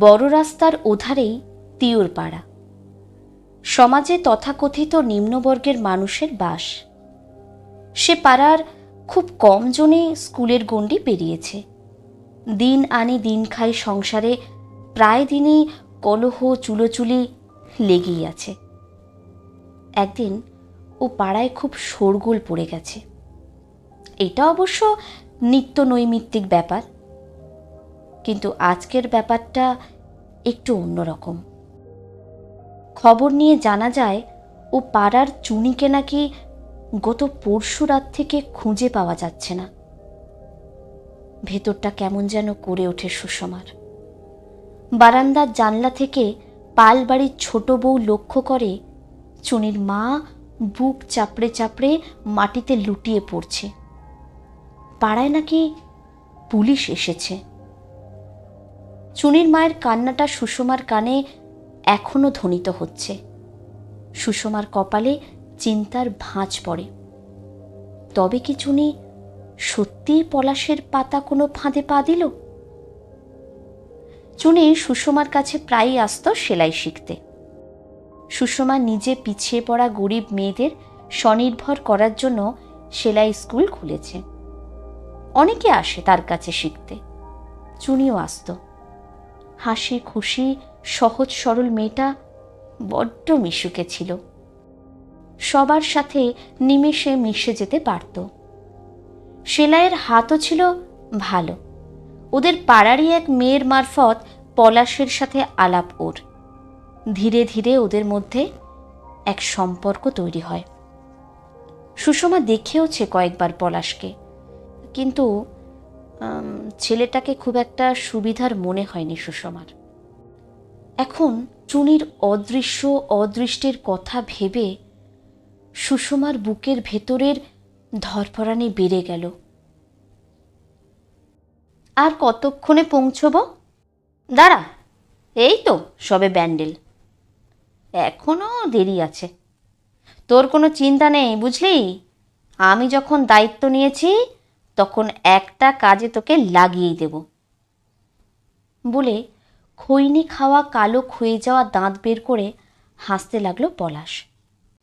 বড় রাস্তার ওধারেই তিওর পাড়া সমাজে তথাকথিত নিম্নবর্গের মানুষের বাস। সে পাড়ার খুব কম জনে স্কুলের গণ্ডি পেরিয়েছে। দিন আনি দিন খাই সংসারে প্রায় দিনই কলহ চুলোচুলি লেগেই আছে। একদিন ও পাড়ায় খুব শোরগোল পড়ে গেছে। এটা অবশ্য নিত্য নৈমিত্তিক ব্যাপার। কিন্তু আজকের ব্যাপারটা একটু অন্যরকম। খবর নিয়ে জানা যায়, ও পাড়ার চুনিকে নাকি গত পরশু রাত থেকে খুঁজে পাওয়া যাচ্ছে না। ভেতরটা কেমন যেন করে ওঠে সুষমার। বারান্দার জানলা থেকে পাল বাড়ির ছোট বউ লক্ষ্য করে চুনির মা বুক চাপড়ে চাপড়ে মাটিতে লুটিয়ে পড়ছে। পাড়ায় নাকি পুলিশ এসেছে। চুনির মায়ের কান্নাটা সুষমার কানে এখনও ধ্বনিত হচ্ছে। সুষমার কপালে চিন্তার ভাঁজ পড়ে। তবে কি চুনি সত্যিই পলাশের পাতা কোনো ফাঁদে পা দিল? চুনি সুষমার কাছে প্রায়ই আসত সেলাই শিখতে। সুষমা নিজে পিছিয়ে পড়া গরিব মেয়েদের স্বনির্ভর করার জন্য সেলাই স্কুল খুলেছে। অনেকে আসে তার কাছে শিখতে। চুনিও আসত। হাসি খুশি, সহজ সরল মেয়েটা বড্ড মিশুকে ছিল। সবার সাথে নিমেষে মিশে যেতে পারত। সেলাইয়ের হাতও ছিল ভালো। ওদের পাড়ারই এক মেয়ের মারফত পলাশের সাথে আলাপ ওর। ধীরে ধীরে ওদের মধ্যে এক সম্পর্ক তৈরি হয়। সুষমা দেখেওছে কয়েকবার পলাশকে, কিন্তু ছেলেটাকে খুব একটা সুবিধার মনে হয়নি সুষমার। এখন চুনির অদৃশ্য, অদৃষ্টের কথা ভেবে সুষমার বুকের ভেতরের ধরপরানি বেড়ে গেল। আর কতক্ষণে পৌঁছব? দাঁড়া, এই তো সবে ব্যান্ডেল। এখনও দেরি আছে। তোর কোনো চিন্তা নেই, বুঝলি? আমি যখন দায়িত্ব নিয়েছি তখন একটা কাজে তোকে লাগিয়েই দেব। বলে খৈনি খাওয়া কালো ক্ষয়ে যাওয়া দাঁত বের করে হাসতে লাগল পলাশ।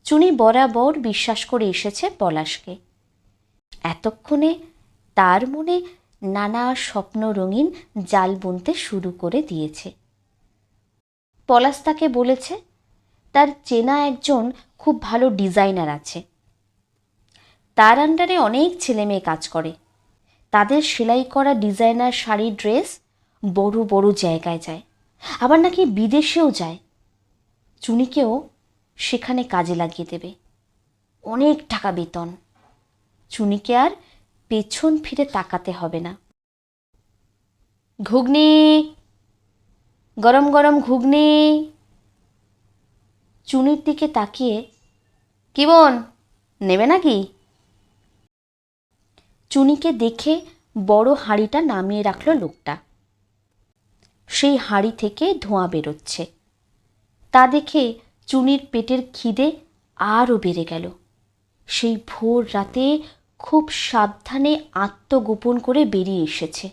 চুনি বরাবর বিশ্বাস করে এসেছে পলাশকে। এতক্ষণে তার মনে নানা স্বপ্ন রঙিন জাল বুনতে শুরু করে দিয়েছে। পলাশ তাকে বলেছে, তার চেনা একজন খুব ভালো ডিজাইনার আছে। তার আন্ডারে অনেক ছেলে মেয়ে কাজ করে। তাদের সেলাই করা ডিজাইনার শাড়ি ড্রেস বড় বড় জায়গায় যায়। আবার নাকি বিদেশেও যায়। চুনিকেও সেখানে কাজে লাগিয়ে দেবে। অনেক টাকা বেতন। চুনিকে আর পেছন ফিরে তাকাতে হবে না। ঘুগনি! গরম গরম ঘুগনি! চুনির দিকে তাকিয়ে, কি বোন, নেবে নাকি? চুনিকে দেখে বড় হাঁড়িটা নামিয়ে রাখল লোকটা। সেই হাঁড়ি থেকে ধোঁয়া বেরোচ্ছে। তা দেখে চুনির পেটের খিদে আরও বেড়ে গেল। সেই ভোর রাতে খুব সাবধানে আত্মগোপন করে বেরিয়ে এসেছে।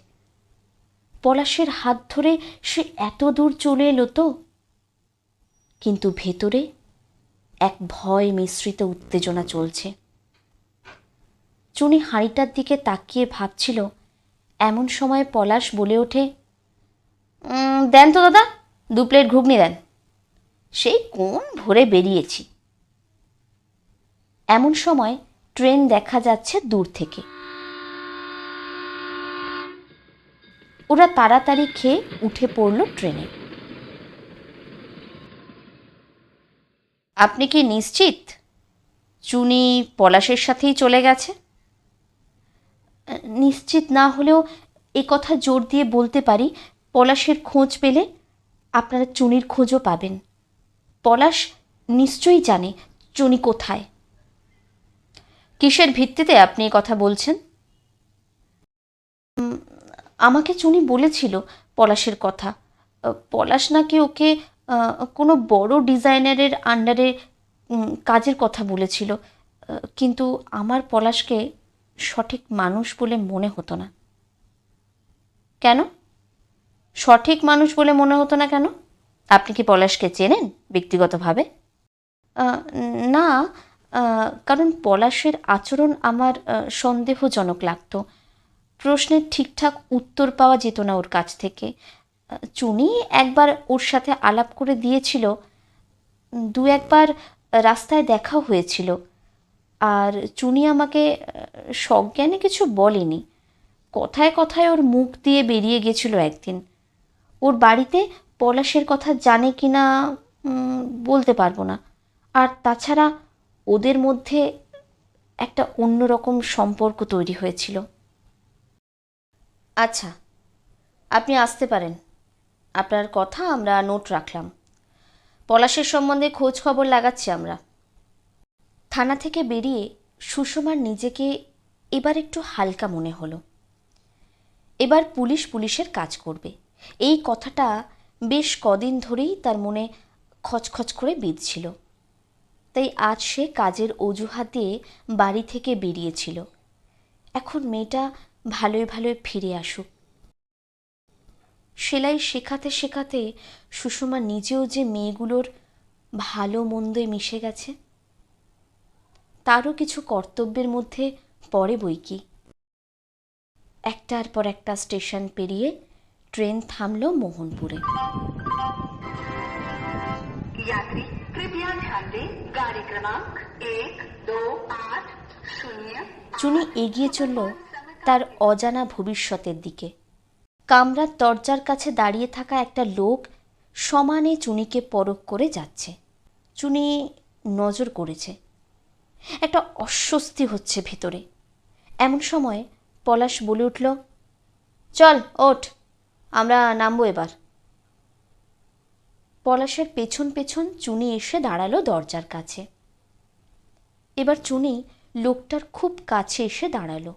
পলাশের হাত ধরে সে এত দূর চলে এলো তো। কিন্তু ভেতরে এক ভয় মিশ্রিত উত্তেজনা চলছে। চুনি হাঁড়িটার দিকে তাকিয়ে ভাবছিল, এমন সময় পলাশ বলে ওঠে দেন তো দাদা, দু প্লেট ঘুগনি দেন। সেই কোন ভোরে বেরিয়েছি? এমন সময় ট্রেন দেখা যাচ্ছে দূর থেকে। ওরা তাড়াতাড়ি খেয়ে উঠে পড়ল ট্রেনে। আপনি কি নিশ্চিত? চুনি পলাশের সাথেই চলে গেছে? নিশ্চিত না হলেও এ কথা জোর দিয়ে বলতে পারি, পলাশের খোঁজ পেলে আপনারা চুনির খোঁজও পাবেন। পলাশ নিশ্চয়ই জানে চুনি কোথায়। কিসের ভিত্তিতে আপনি এ কথা বলছেন? আমাকে চুনি বলেছিল পলাশের কথা। পলাশ নাকি ওকে কোনো বড় ডিজাইনারের আন্ডারে কাজের কথা বলেছিল। কিন্তু আমার পলাশকে সঠিক মানুষ বলে মনে হতো না। কেন? সঠিক মানুষ বলে মনে হতো না কেন? আপনি কি পলাশকে চেনেন ব্যক্তিগতভাবে? না কারণ পলাশের আচরণ আমার সন্দেহজনক লাগতো। প্রশ্নের ঠিকঠাক উত্তর পাওয়া যেত না ওর কাছ থেকে। চুনি একবার ওর সাথে আলাপ করে দিয়েছিল। দু একবার রাস্তায় দেখাও হয়েছিল। আর চুনি আমাকে সজ্ঞানে কিছু বলেনি। কথায় কথায় ওর মুখ দিয়ে বেরিয়ে গেছিল একদিন। ওর বাড়িতে পলাশের কথা জানে কি না বলতে পারব না। আর তাছাড়া ওদের মধ্যে একটা অন্যরকম সম্পর্ক তৈরি হয়েছিল। আচ্ছা আপনি আসতে পারেন। আপনার কথা আমরা নোট রাখলাম। পলাশের সম্বন্ধে খোঁজ খবর লাগাচ্ছি আমরা। থানা থেকে বেরিয়ে সুষমার নিজেকে এবার একটু হালকা মনে হলো। এবার পুলিশ পুলিশের কাজ করবে। এই কথাটা বেশ কদিন ধরেই তার মনে খচখচ করে বিঁধছিল। তাই আজ সে কাজের অজুহাত দিয়ে বাড়ি থেকে বেরিয়েছিল। এখন মেয়েটা ভালোই ভালোই ফিরে আসুক। সেলাই শেখাতে শেখাতে সুষমা নিজেও যে মেয়েগুলোর ভালো মন্দে মিশে গেছে। তারও কিছু কর্তব্যের মধ্যে পড়ে বই কি একটার পর একটা স্টেশন পেরিয়ে ট্রেন থামল মোহনপুরে यात्री कृपया ध्यान दें गाड़ी क्रमांक एक दो आठ शून्य চুনি এগিয়ে চলল তার অজানা ভবিষ্যতের দিকে কামরার দরজার কাছে দাঁড়িয়ে থাকা একটা লোক সমানে চুনিকে পরখ করে যাচ্ছে চুনি নজর করেছে একটা অস্বস্তি হচ্ছে ভেতরে। এমন সময় পলাশ বলে উঠল, চল, ওঠ, আমরা নামবো এবার। পলাশের পেছন পেছন চুনি এসে দাঁড়াল দরজার কাছে। এবার চুনি লোকটার খুব কাছে এসে দাঁড়াল।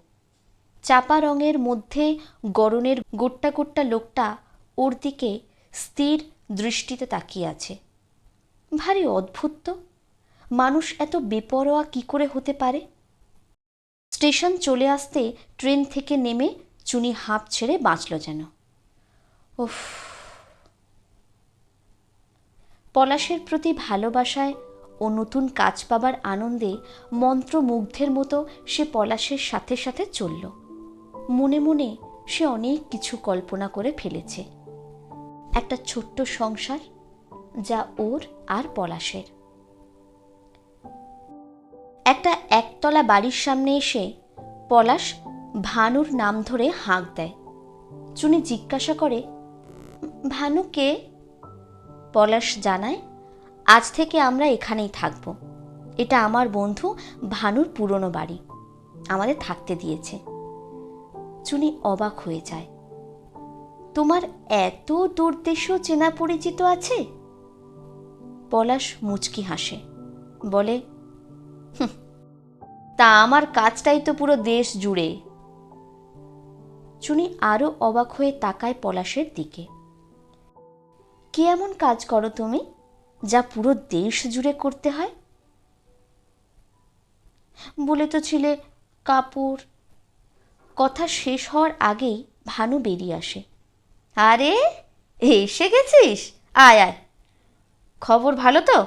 চাপা রঙের মধ্যে গরনের গোট্টা গোট্টা লোকটা ওর দিকে স্থির দৃষ্টিতে তাকিয়ে আছে। ভারী অদ্ভুত তো। মানুষ এত বেপরোয়া কি করে হতে পারে? স্টেশন চলে আসতে ট্রেন থেকে নেমে চুনি হাঁপ ছেড়ে বাঁচল যেন। উফ। পলাশের প্রতি ভালোবাসায় ও নতুন কাজ পাবার আনন্দে মন্ত্রমুগ্ধের মতো সে পলাশের সাথে সাথে চলল। মনে মনে সে অনেক কিছু কল্পনা করে ফেলেছে। একটা ছোট্ট সংসার যা ওর আর পলাশের। একটা একতলা বাড়ির সামনে এসে পলাশ ভানুর নাম ধরে হাঁক দেয়। চুনি জিজ্ঞাসা করে ভানু কে? পলাশ জানায় আজ থেকে আমরা এখানেই থাকব। এটা আমার বন্ধু ভানুর পুরনো বাড়ি। আমাদের থাকতে দিয়েছে। চুনি অবাক হয়ে যায়। তোমার এত দূরদেশও চেনা পরিচিত আছে? পলাশ মুচকি হাসে বলে "হুঁ, তা আমার কাজটাই তো পুরো দেশ জুড়ে। চুনি আরও অবাক হয়ে তাকায় পলাশের দিকে। কে এমন কাজ করো তুমি, যা পুরো দেশ জুড়ে করতে হয়? বলে তো ছিলে কাপড়। কথা শেষ হওয়ার আগেই ভানু বেরিয়ে আসে। আরে, এসে গেছিস? আয় আয়। খবর ভালো তো?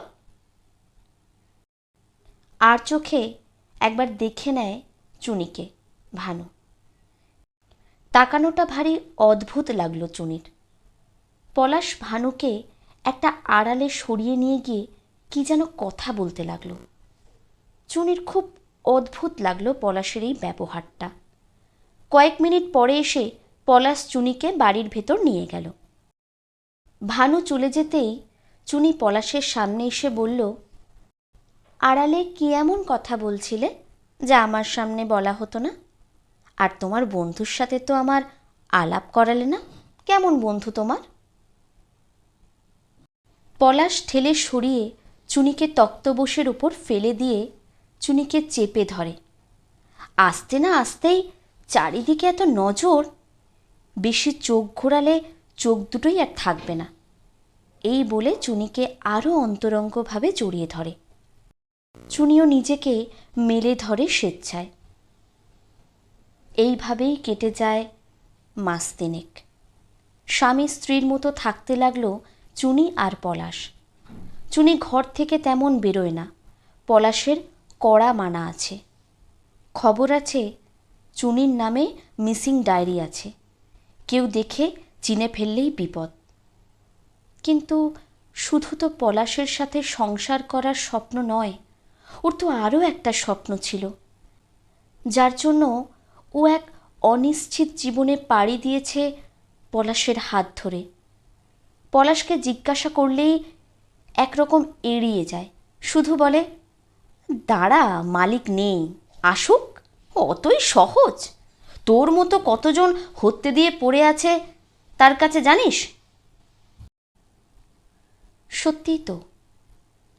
আর চোখে একবার দেখে নেয় চুনিকে, ভানু। তাকানোটা ভারী অদ্ভুত লাগল চুনির। পলাশ ভানুকে একটা আড়ালে সরিয়ে নিয়ে গিয়ে কি যেন কথা বলতে লাগল। চুনির খুব অদ্ভুত লাগল পলাশের এই ব্যবহারটা। কয়েক মিনিট পরে এসে পলাশ চুনিকে বাড়ির ভেতর নিয়ে গেল। ভানু চলে যেতেই চুনি পলাশের সামনে এসে বলল আড়ালে কি এমন কথা বলছিলে যা আমার সামনে বলা হতো না? আর তোমার বন্ধুর সাথে তো আমার আলাপ করালে না? কেমন বন্ধু তোমার? পলাশ ঠেলে সরিয়ে চুনিকে তক্তবোসের উপর ফেলে দিয়ে চুনিকে চেপে ধরে। আসতে না আসতেই চারিদিকে এত নজর, বেশি চোখ ঘোরালে চোখ দুটোই আর থাকবে না। এই বলে চুনিকে আরও অন্তরঙ্গভাবে জড়িয়ে ধরে। চুনিও নিজেকে মেলে ধরে স্বেচ্ছায়। এইভাবেই কেটে যায় মাস তিনেক। স্বামী স্ত্রীর মতো থাকতে লাগল চুনি আর পলাশ। চুনি ঘর থেকে তেমন বেরোয় না। পলাশের কড়া মানা আছে। খবর আছে চুনির নামে মিসিং ডায়েরি আছে। কেউ দেখে চিনে ফেললেই বিপদ। কিন্তু শুধু তো পলাশের সাথে সংসার করার স্বপ্ন নয় ওর তো আরও একটা স্বপ্ন ছিল। যার জন্য ও এক অনিশ্চিত জীবনে পাড়ি দিয়েছে পলাশের হাত ধরে। পলাশকে জিজ্ঞাসা করলেই একরকম এড়িয়ে যায়। শুধু বলে, দাঁড়া, মালিক নেই। আসুক, অতই সহজ। তোর মতো কতজন হত্যে দিয়ে পড়ে আছে তার কাছে জানিস? সত্যিই তো,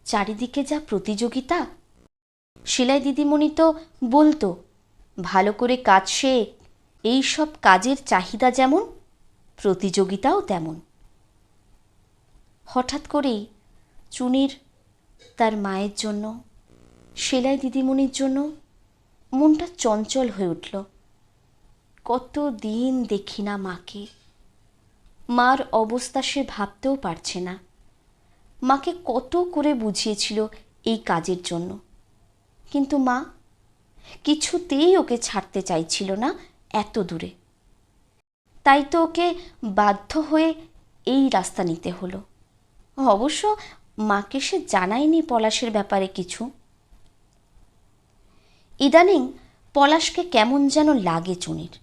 চারিদিকে যা প্রতিযোগিতা সেলাই দিদিমণি তো বলতো, ভালো করে কাজ শেখ এই সব কাজের চাহিদা যেমন, প্রতিযোগিতাও তেমন। হঠাৎ করেই চুনির, তার মায়ের জন্য, সেলাই দিদিমণির জন্য মনটা চঞ্চল হয়ে উঠল। কত দিন দেখি না মাকে, মার অবস্থা সে ভাবতেও পারছে না। মাকে কত করে বুঝিয়েছিল এই কাজের জন্য? কিন্তু মা, কিছুতেই ওকে ছাড়তে চাইছিল না এত দূরে। তাই তো ওকে বাধ্য হয়ে এই রাস্তা নিতে হলো। অবশ্য মাকে সে জানায়নি পলাশের ব্যাপারে কিছু। ইদানিং পলাশকে কেমন যেন লাগে চুনির।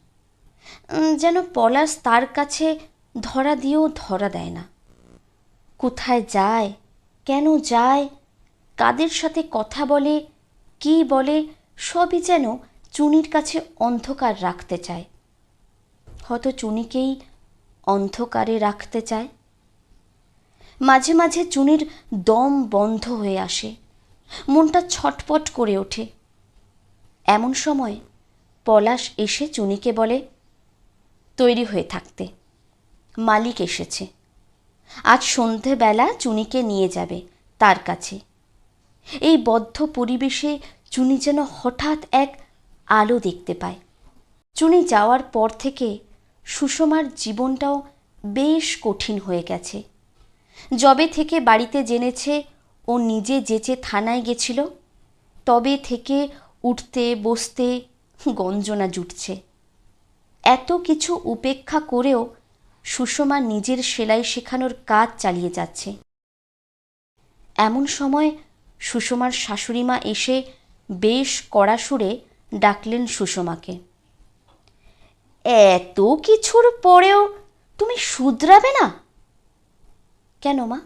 যেন পলাশ তার কাছে ধরা দিয়েও ধরা দেয় না। কোথায় যায়, কেন যায়, কাদের সাথে কথা বলে কি বলে, সবই যেন চুনির কাছে অন্ধকার রাখতে চায়। হয়তো চুনিকেই অন্ধকারে রাখতে চায়। মাঝে মাঝে চুনির দম বন্ধ হয়ে আসে। মনটা ছটপট করে ওঠে। এমন সময় পলাশ এসে চুনিকে বলে, তৈরি হয়ে থাকতে। মালিক এসেছে। আজ সন্ধেবেলা চুনিকে নিয়ে যাবে তার কাছে। এই বদ্ধ পরিবেশে চুনি যেন হঠাৎ এক আলো দেখতে পায়। চুনি যাওয়ার পর থেকে সুষমার জীবনটাও বেশ কঠিন হয়ে গেছে। যবে থেকে বাড়িতে জেনেছে ও নিজে যেচে থানায় গেছিল, তবে থেকে উঠতে, বসতে গঞ্জনা জুটছে। এত কিছু উপেক্ষা করেও সুষমা নিজের সেলাই শেখানোর কাজ চালিয়ে যাচ্ছে। এমন সময় সুষমার শাশুড়িমা এসে বেশ কড়া সুরে ডাকলেন সুষমাকে। এত কিছুর পরেও তুমি শুধরাবে না? কেন মা?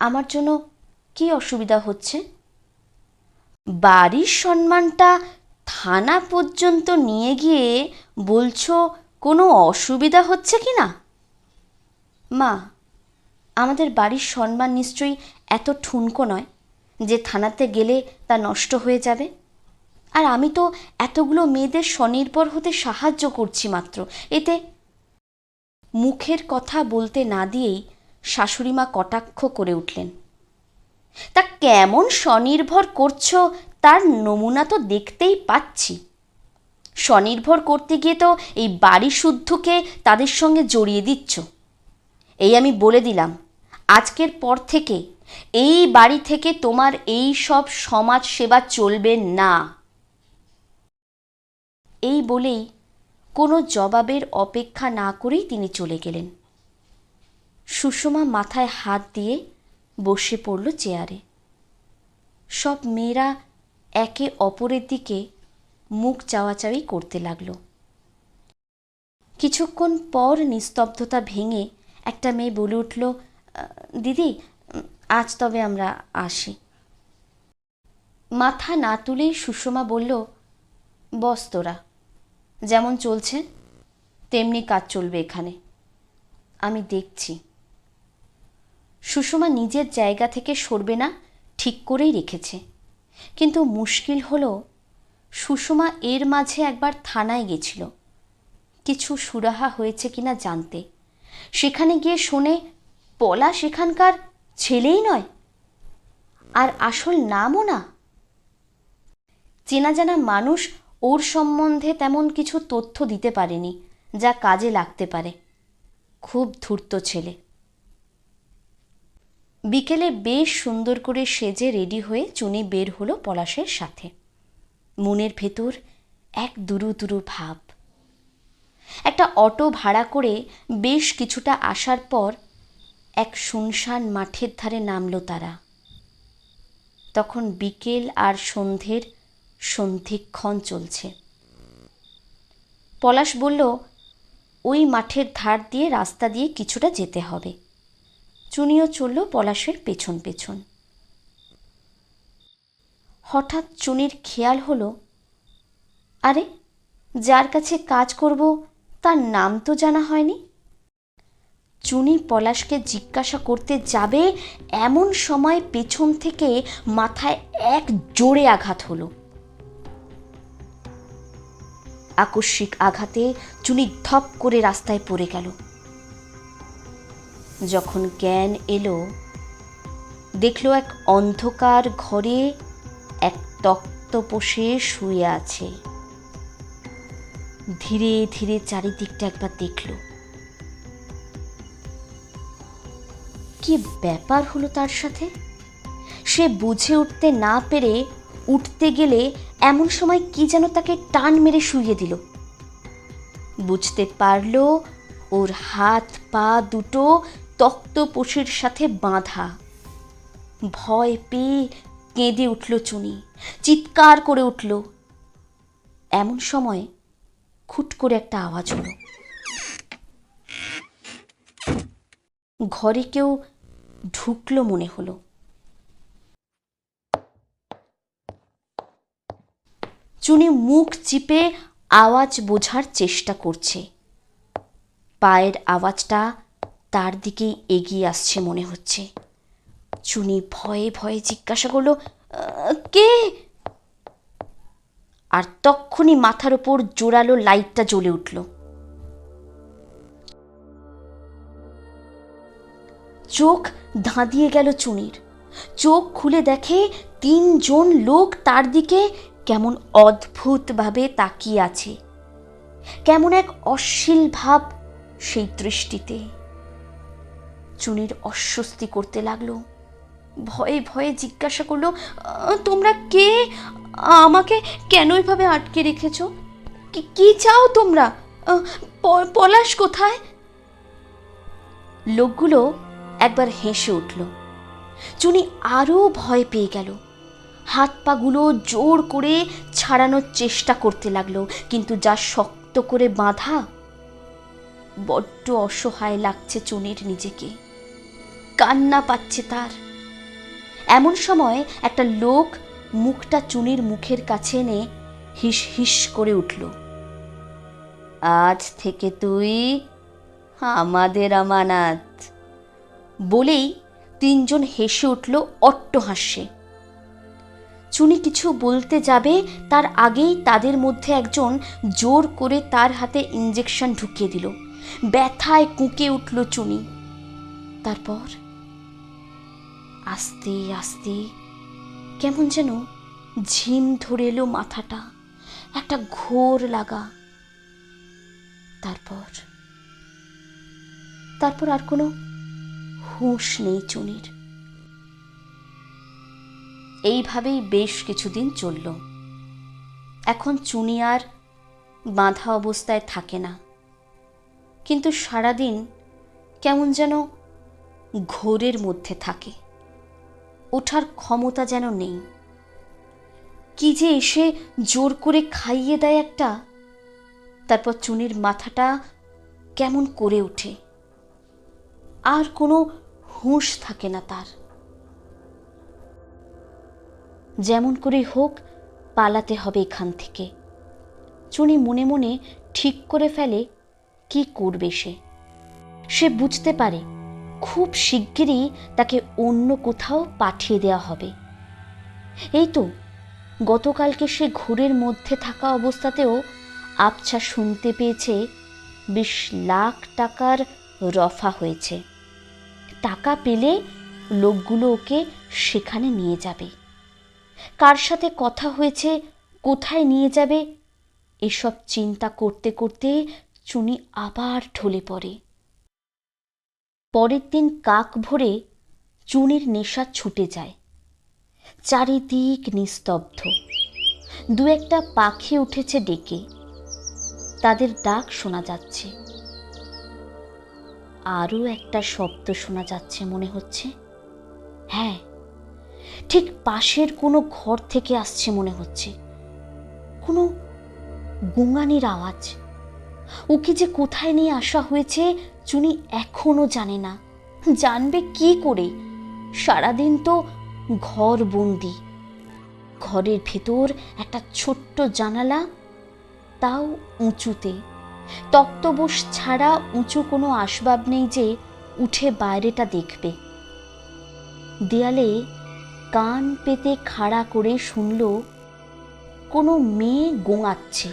আমার জন্য কি অসুবিধা হচ্ছে? বাড়ির সম্মানটা থানা পর্যন্ত নিয়ে গিয়ে বলছো কোনো অসুবিধা হচ্ছে কি না? মা, আমাদের বাড়ির সম্মান নিশ্চয়ই এত ঠুনকো নয়। যে থানাতে গেলে তা নষ্ট হয়ে যাবে? আর আমি তো এতগুলো মেয়েদের স্বনির্ভর হতে সাহায্য করছি মাত্র। এতে মুখের কথা বলতে না দিয়েই শাশুড়িমা কটাক্ষ করে উঠলেন। তা কেমন স্বনির্ভর করছ তার নমুনা তো দেখতেই পাচ্ছি। স্বনির্ভর করতে গিয়ে তো এই বাড়ি শুদ্ধকে তাদের সঙ্গে জড়িয়ে দিচ্ছ। এই আমি বলে দিলাম, আজকের পর থেকে এই বাড়ি থেকে তোমার এই সব সমাজ সেবা চলবে না। এই বলেই কোনো জবাবের অপেক্ষা না করেই তিনি চলে গেলেন। সুষমা মাথায় হাত দিয়ে বসে পড়ল চেয়ারে। সব মেয়েরা একে অপরের দিকে মুখ চাওয়াচাওয়ি করতে লাগল। কিছুক্ষণ পর নিস্তব্ধতা ভেঙে একটা মেয়ে বলে উঠল "আহ, দিদি আজ তবে আমরা আসি। মাথা না তুলেই সুষমা বলল, বস তোরা, যেমন চলছে, তেমনি কাজ চলবে এখানে। আমি দেখছি। সুষমা নিজের জায়গা থেকে সরবে না, ঠিক করেই রেখেছে। কিন্তু মুশকিল হলো, সুষমা এর মাঝে একবার থানায় গেছিল। কিছু সুরাহা হয়েছে কিনা জানতে। সেখানে গিয়ে শোনে পলা সেখানকার ছেলেই নয়, আর আসল নামও না। চেনা জানা মানুষ ওর সম্বন্ধে তেমন কিছু তথ্য দিতে পারেনি, যা কাজে লাগতে পারে। খুব ধূর্ত ছেলে। বিকেলে বেশ সুন্দর করে সেজে রেডি হয়ে চুনি বের হলো পলাশের সাথে। মনের ভেতর এক দুরু দুরু ভাব। একটা অটো ভাড়া করে বেশ কিছুটা আসার পর এক শুনশান মাঠের ধারে নামলো তারা। তখন বিকেল আর সন্ধ্যের সন্ধিক্ষণ চলছে। পলাশ বলল, ওই মাঠের ধার দিয়ে রাস্তা দিয়ে কিছুটা যেতে হবে। চুনিও চলল পলাশের পেছন পেছন। হঠাৎ চুনির খেয়াল হলো, আরে, যার কাছে কাজ করব, তার নাম তো জানা হয়নি? চুনি পলাশকে জিজ্ঞাসা করতে যাবে, এমন সময় পেছন থেকে মাথায় এক জোরে আঘাত হলো। আকস্মিক আঘাতে চুনি ধপ করে রাস্তায় পড়ে গেল। যখন জ্ঞান এলো, দেখল এক অন্ধকার ঘরে এক তক্তপোষে শুয়ে আছে। ধীরে ধীরে চারিদিকটা একবার দেখল। কি ব্যাপার হলো তার সাথে? সে বুঝে উঠতে না পেরে উঠতে গেলে এমন সময় কি যেন তাকে টান মেরে শুইয়ে দিল। বুঝতে পারল ওর হাত পা দুটো তক্ত তক্তপোষের সাথে বাঁধা। ভয় পেয়ে কেঁদে উঠল চুনি, চিৎকার করে উঠল। এমন সময় খুট করে একটা আওয়াজ হলো। ঘরে কেউ ঢুকলো মনে হলো। চুনি মুখ চিপে আওয়াজ বোঝার চেষ্টা করছে। পায়ের আওয়াজটা তার দিকেই এগিয়ে আসছে মনে হচ্ছে। চুনি ভয়ে ভয়ে জিজ্ঞাসা করল কে? আর তক্ষুনি মাথার ওপর জোরালো লাইটটা জ্বলে উঠল। চোখ ধাঁধিয়ে গেল চুনির। চোখ খুলে দেখে তিনজন লোক তার দিকে কেমন অদ্ভুতভাবে তাকিয়ে আছে। কেমন এক অশ্লীল ভাব সেই দৃষ্টিতে। চুনির অস্বস্তি করতে লাগল। ভয়ে ভয়ে জিজ্ঞাসা করল তোমরা কে? আমাকে কেন এভাবে আটকে রেখেছ? কি- চাও তোমরা? পলাশ কোথায়? লোকগুলো একবার হেসে উঠল। চুনি আরও ভয় পেয়ে গেল। হাত পাগুলো জোর করে ছাড়ানোর চেষ্টা করতে লাগল, কিন্তু যা শক্ত করে বাঁধা, বড্ড অসহায় লাগছে চুনির নিজেকে। কান্না পাচ্ছে তার। এমন সময় একটা লোক মুখটা চুনির মুখের কাছে এনে হিস হিস করে উঠল। আজ থেকে তুই আমাদের আমানাত। বলেই তিনজন হেসে উঠল অট্ট হাস্যে চুনি কিছু বলতে যাবে, তার আগেই তাদের মধ্যে একজন জোর করে তার হাতে ইঞ্জেকশন ঢুকিয়ে দিল। ব্যথায় কুঁকে উঠল চুনি। তারপর আস্তে আস্তে কেমন যেন ঝিম ধরে এলো মাথাটা, একটা ঘোর লাগা। তারপর তারপর আর কোনো হুঁশ নেই চুনির। এইভাবেই বেশ কিছুদিন চলল। এখন চুনি আর বাঁধা অবস্থায় থাকে না। কিন্তু সারাদিন কেমন যেন ঘোরের মধ্যে থাকে। ওঠার ক্ষমতা যেন নেই। কি যে এসে জোর করে খাইয়ে দেয় একটা, তারপর চুনির মাথাটা কেমন করে ওঠে। আর কোনো হুঁশ থাকে না তার। যেমন করে হোক, পালাতে হবে এখান থেকে। চুনি মনে মনে ঠিক করে ফেলে, কি করবে সে? সে বুঝতে পারে, খুব শিগগিরই তাকে অন্য কোথাও পাঠিয়ে দেওয়া হবে। এই তো, গতকালকে সে ঘোরের মধ্যে থাকা অবস্থাতেও আবছা শুনতে পেয়েছে, বিশ লাখ টাকার রফা হয়েছে। টাকা পেলে লোকগুলো ওকে সেখানে নিয়ে যাবে। কার সাথে কথা হয়েছে, কোথায় নিয়ে যাবে, এসব চিন্তা করতে করতে চুনি আবার ঢলে পড়ে। পরের দিন কাক ভরে চুনির নেশা ছুটে যায়। চারিদিক নিস্তব্ধ। দু একটা পাখি উঠেছে ডেকে। তাদের ডাক শোনা যাচ্ছে। আরও একটা শব্দ শোনা যাচ্ছে মনে হচ্ছে। হ্যাঁ ঠিক পাশের কোনো ঘর থেকে আসছে মনে হচ্ছে। কোনো গুঙানির আওয়াজ। ওকে যে কোথায় নিয়ে আসা হয়েছে চুনি এখনও জানে না। জানবে কি করে? সারাদিন তো ঘর বন্দি। ঘরের ভেতর একটা ছোট্ট জানালা, তাও উঁচুতে। তক্তবোস ছাড়া উঁচু কোনো আসবাব নেই যে উঠে বাইরেটা দেখবে। দেয়ালে কান পেতে খাড়া করে শুনল, কোনো মেয়ে গোঙাচ্ছে।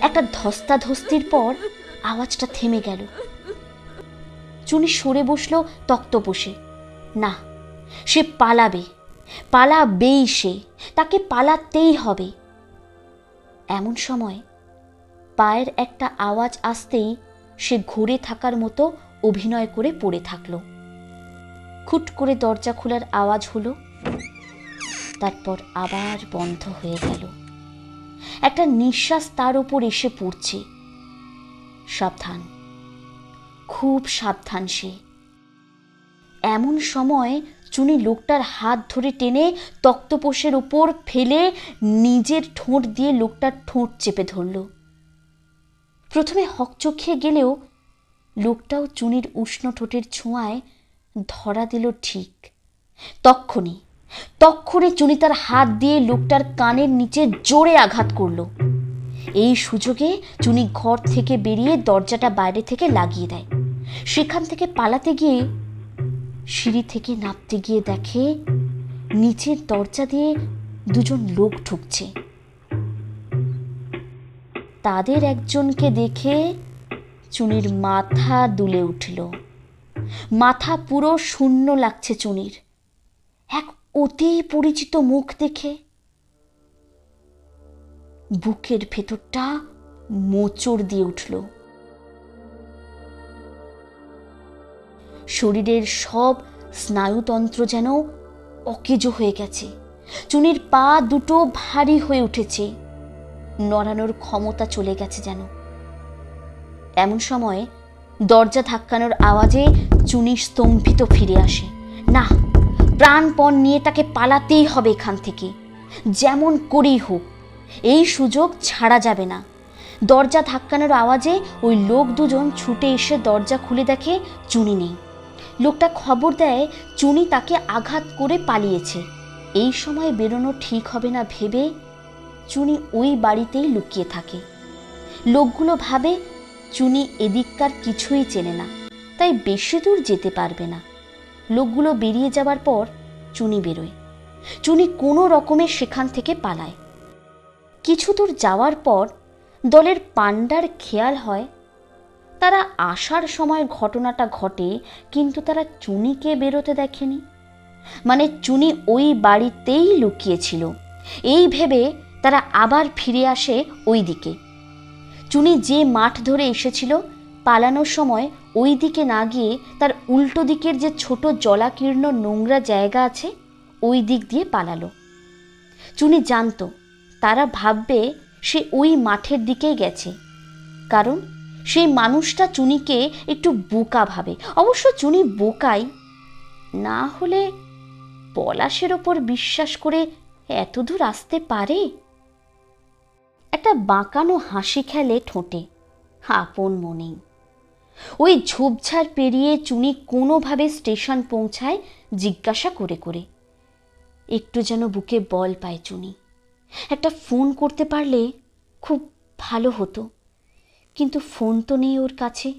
একটা ধস্তাধস্তির পর আওয়াজটা থেমে গেল। চুনি সরে বসল তক্তপোষে। না, সে পালাবে, পালাবেই সে, তাকে পালাতেই হবে। এমন সময় পায়ের একটা আওয়াজ আসতেই সে ঘুরে থাকার মতো অভিনয় করে পড়ে থাকল। খুট করে দরজা খোলার আওয়াজ হলো, তারপর আবার বন্ধ হয়ে গেল। একটা নিঃশ্বাস তার উপর এসে পড়ছে। সাবধান, খুব সাবধান সে। এমন সময় চুনি লোকটার হাত ধরে টেনে তক্তপোষের উপর ফেলে নিজের ঠোঁট দিয়ে লোকটার ঠোঁট চেপে ধরল। প্রথমে হকচকিয়ে গেলেও লোকটাও চুনির উষ্ণ ঠোঁটের ছোঁয়ায় ধরা দিল ঠিক। তক্ষণি, তক্ষণে চুনি তার হাত দিয়ে লোকটার কানের নিচে জোরে আঘাত করল। এই সুযোগে চুনি ঘর থেকে বেরিয়ে দরজাটা বাইরে থেকে লাগিয়ে দেয়। সেখান থেকে পালাতে গিয়ে সিঁড়ি থেকে নাপতে গিয়ে দেখে নিচের দরজা দিয়ে দুজন লোক ঢুকছে। তাদের একজনকে দেখে চুনির মাথা দুলে উঠল। মাথা পুরো শূন্য লাগছে চুনির। এক অতি পরিচিত মুখ দেখে বুকের ভেতরটা মোচড় দিয়ে উঠল। শরীরের সব স্নায়ুতন্ত্র যেন অকেজো হয়ে গেছে। চুনির পা দুটো ভারী হয়ে উঠেছে। নড়ানোর ক্ষমতা চলে গেছে যেন। এমন সময় দরজা ধাক্কানোর আওয়াজে চুনি স্তম্ভিত ফিরে আসে। না, প্রাণপণ নিয়ে তাকে পালাতেই হবে এখান থেকে। যেমন করেই হোক, এই সুযোগ ছাড়া যাবে না। দরজা ধাক্কানোর আওয়াজে ওই লোক দুজন ছুটে এসে দরজা খুলে দেখে চুনি নেই। লোকটা খবর দেয় চুনি তাকে আঘাত করে পালিয়েছে। এই সময় বেরোনো ঠিক হবে না ভেবে চুনি ওই বাড়িতেই লুকিয়ে থাকে। লোকগুলো ভাবে চুনি এদিককার কিছুই চেনে না, তাই বেশি দূর যেতে পারবে না। লোকগুলো বেরিয়ে যাবার পর চুনি বেরোয়। চুনি কোনো রকমে সেখান থেকে পালায়। কিছু দূর যাওয়ার পর দলের পাণ্ডার খেয়াল হয় তারা আসার সময় ঘটনাটা ঘটে, কিন্তু তারা চুনিকে বেরোতে দেখেনি। মানে চুনি ওই বাড়িতেই লুকিয়েছিল। এই ভেবে তারা আবার ফিরে আসে ওই দিকে। চুনি যে মাঠ ধরে এসেছিল, পালানোর সময় ওই দিকে না গিয়ে তার উল্টো দিকের যে ছোট জলাকীর্ণ নোংরা জায়গা আছে, ওই দিক দিয়ে পালালো। চুনি জানতো, তারা ভাববে সে ওই মাঠের দিকেই গেছে। কারণ সেই মানুষটা চুনিকে একটু বোকা ভাবে। অবশ্য চুনি বোকাই, না হলে পলাশের ওপর বিশ্বাস করে এত দূর আসতে পারে? একটা বাঁকানো হাসি খেলে ঠোঁটে, আপন মনেই ওই ঝোপঝাড় পেরিয়ে চুনি কোনোভাবে স্টেশন পৌঁছায় জিজ্ঞাসা করে করে। একটু যেন বুকে বল পায় চুনি। একটা ফোন করতে পারলে খুব ভালো হতো। কিন্তু ফোন তো নেই ওর কাছে।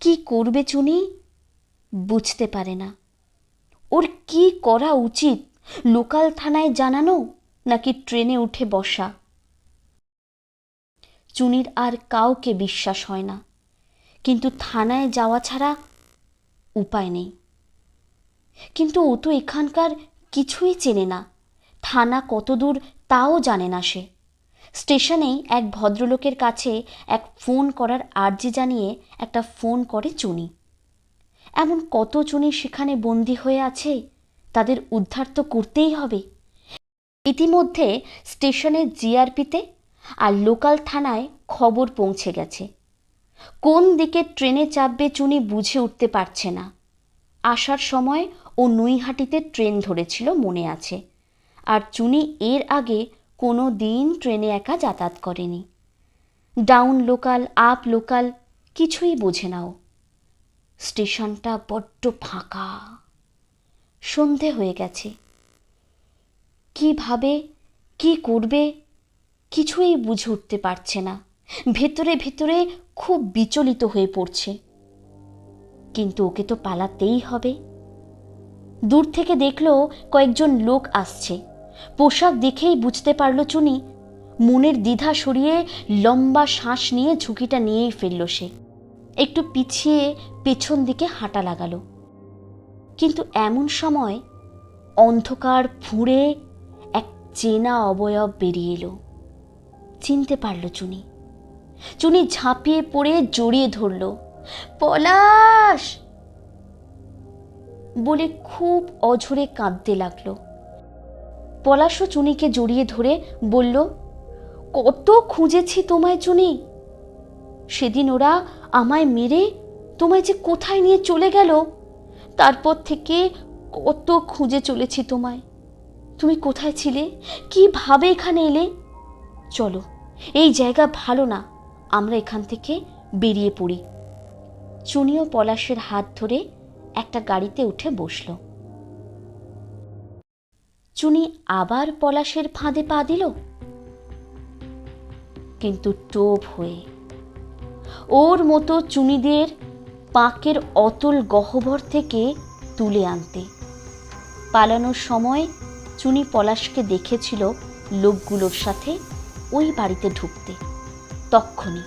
কি করবে চুনি? বুঝতে পারে না। ওর কি করা উচিত? লোকাল থানায় জানানো নাকি ট্রেনে উঠে বসা? চুনির আর কাউকে বিশ্বাস হয় না। কিন্তু থানায় যাওয়া ছাড়া উপায় নেই। কিন্তু ও তো এখানকার কিছুই চেনে না। থানা কত দূর তাও জানে না সে। স্টেশনেই এক ভদ্রলোকের কাছে এক ফোন করার আর্জি জানিয়ে একটা ফোন করে চুনি। এমন কত চুনি সেখানে বন্দি হয়ে আছে? তাদের উদ্ধার তো করতেই হবে। ইতিমধ্যে স্টেশনের জিআরপিতে আর লোকাল থানায় খবর পৌঁছে গেছে। কোন দিকে ট্রেনে চাপবে চুনি বুঝে উঠতে পারছে না। আসার সময় ও নৈহাটিতে ট্রেন ধরেছিল মনে আছে। আর চুনি এর আগে কোনো দিন ট্রেনে একা যাতায়াত করেনি। ডাউন লোকাল, আপ লোকাল, কিছুই বোঝে নাও। স্টেশনটা বড্ড ফাঁকা। সন্ধে হয়ে গেছে। কি ভাবে, কি করবে, কিছুই বুঝে উঠতে পারছে না। ভেতরে ভেতরে খুব বিচলিত হয়ে পড়ছে। কিন্তু ওকে তো পালাতেই হবে। দূর থেকে দেখল কয়েকজন লোক আসছে। পোশাক দেখেই বুঝতে পারল চুনি। মনের দ্বিধা সরিয়ে লম্বা শ্বাস নিয়ে ঝুঁকিটা নিয়েই ফেলল সে। একটু পিছিয়ে পেছন দিকে হাঁটা লাগালো। কিন্তু এমন সময় অন্ধকার ফুঁড়ে এক চেনা অবয়ব বেরিয়ে এলো। চিনতে পারল চুনি। চুনি ঝাঁপিয়ে পড়ে জড়িয়ে ধরল, পলাশ! বলে খুব অঝরে কাঁদতে লাগল। পলাশও চুনিকে জড়িয়ে ধরে বলল, কত খুঁজেছি তোমায় চুনি। সেদিন ওরা আমায় মেরে তোমায় যে কোথায় নিয়ে চলে গেল, তারপর থেকে কত খুঁজে চলেছি তোমায়। তুমি কোথায় ছিলে? কীভাবে এখানে এলে? চলো, এই জায়গা ভালো না, আমরা এখান থেকে বেরিয়ে পড়ি। চুনিও পলাশের হাত ধরে একটা গাড়িতে উঠে বসল। চুনি আবার পলাশের ফাঁদে পা দিল। কিন্তু টোপ হয়ে ওর মতো চুনিদের পাকের অতল গহ্বর থেকে তুলে আনতে। পালানোর সময় চুনি পলাশকে দেখেছিল লোকগুলোর সাথে ওই বাড়িতে ঢুকতে। তক্ষণি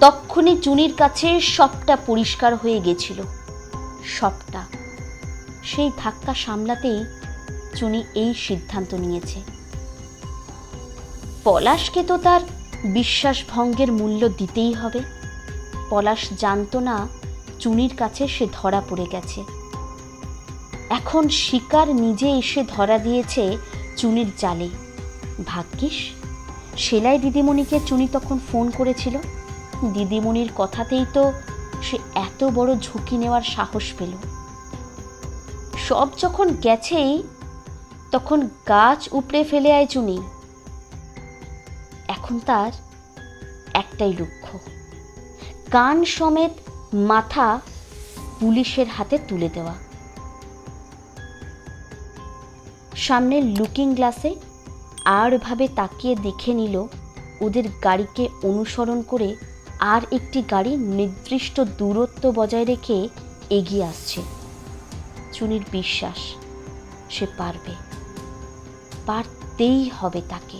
তক্ষণি চুনির কাছে সবটা পরিষ্কার হয়ে গেছিল। সবটা, সেই ধাক্কা সামলাতেই চুনি এই সিদ্ধান্ত নিয়েছে। পলাশকে তো তার বিশ্বাস ভঙ্গের মূল্য দিতেই হবে। পলাশ জানতো না চুনির কাছে সে ধরা পড়ে গেছে। এখন শিকার নিজে এসে ধরা দিয়েছে চুনির জালে। ভাগ্যিস, সেলাই দিদিমণিকে চুনি তখন ফোন করেছিল। দিদিমণির কথাতেই তো সে এত বড় ঝুঁকি নেওয়ার সাহস পেল। সব যখন গেছেই তখন গাছ উপড়ে ফেলে আয় চুনি। এখন তার একটাই লক্ষ্য। কান সমেত মাথা পুলিশের হাতে তুলে দেওয়া। সামনের লুকিং গ্লাসে আরভাবে তাকিয়ে দেখে নিল ওদের গাড়িকে অনুসরণ করে আর একটি গাড়ি নির্দিষ্ট দূরত্ব বজায় রেখে এগিয়ে আসছে। চুনির বিশ্বাস, সে পারবে। পারতেই হবে তাকে।